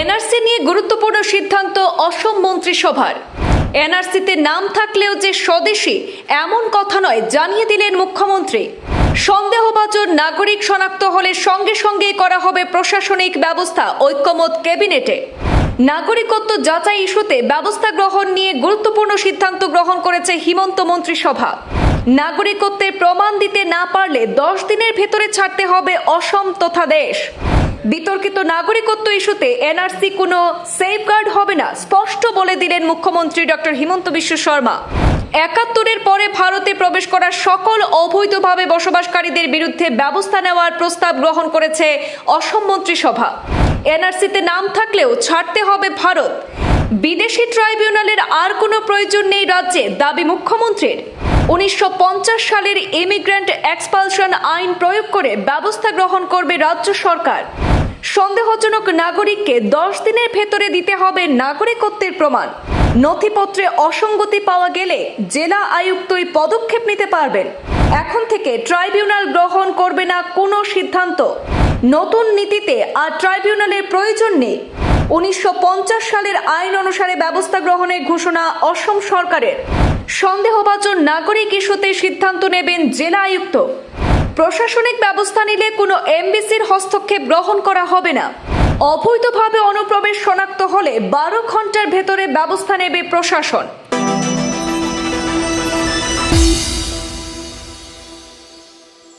NRC নিয়ে গুরুত্বপূর্ণ সিদ্ধান্ত অসম মন্ত্রিসভার। এনআরসিতে নাম থাকলেও যে স্বদেশী, এমন কথা নয়, জানিয়ে দিলেন মুখ্যমন্ত্রী। সন্দেহভাজন নাগরিক শনাক্ত হলে সঙ্গে সঙ্গে করা হবে প্রশাসনিক ব্যবস্থা, ঐক্যমত ক্যাবিনেটে। নাগরিকত্ব যাচাই ইস্যুতে ব্যবস্থা গ্রহণ নিয়ে গুরুত্বপূর্ণ সিদ্ধান্ত গ্রহণ করেছে হিমন্ত মন্ত্রিসভা। নাগরিকত্বের প্রমাণ দিতে না পারলে দশ দিনের ভেতরে ছাড়তে হবে অসম তথা দেশ। বিতর্কিত নাগরিকত্ব ইস্যুতে এনআরসি কোনো সেফগার্ড হবে না, স্পষ্ট বলে দিলেন মুখ্যমন্ত্রী ডক্টর হিমন্ত বিশ্ব শর্মা। একাত্তরের পরে ভারতে প্রবেশ করা সকল অবৈধভাবে বসবাসকারীদের বিরুদ্ধে ব্যবস্থা নেওয়ার প্রস্তাব গ্রহণ করেছে অসম মন্ত্রিসভা। এনআরসিতে নাম থাকলেও ছাড়তে হবে ভারত। বিদেশি ট্রাইব্যুনালের আর কোনো প্রয়োজন নেই রাজ্যে, দাবি মুখ্যমন্ত্রীর। উনিশশো পঞ্চাশ সালের ইমিগ্র্যান্ট এক্সপালশন আইন প্রয়োগ করে ব্যবস্থা গ্রহণ করবে রাজ্য সরকার। সন্দেহজনক নাগরিককে দশ দিনের ভেতরে দিতে হবে নাগরিকত্বের প্রমাণ। নথিপত্রে অসঙ্গতি পাওয়া গেলে জেলা আয়ুক্তই পদক্ষেপ নিতে পারবেন। এখন থেকে ট্রাইব্যুনাল গ্রহণ করবে না কোনো সিদ্ধান্ত। নতুন নীতিতে আর ট্রাইব্যুনালের প্রয়োজন নেই। উনিশশো পঞ্চাশ সালের আইন অনুসারে ব্যবস্থা গ্রহণের ঘোষণা অসম সরকারের। সন্দেহভাজন নাগরিক ইস্যুতে সিদ্ধান্ত নেবেন জেলা আয়ুক্ত। প্রশাসনিক ব্যবস্থা নিলে কোনো এমবিসির হস্তক্ষেপ গ্রহণ করা হবে না। অবৈধভাবে অনুপ্রবেশ শনাক্ত হলে বারো ঘণ্টার ভেতরে ব্যবস্থা নেবে প্রশাসন।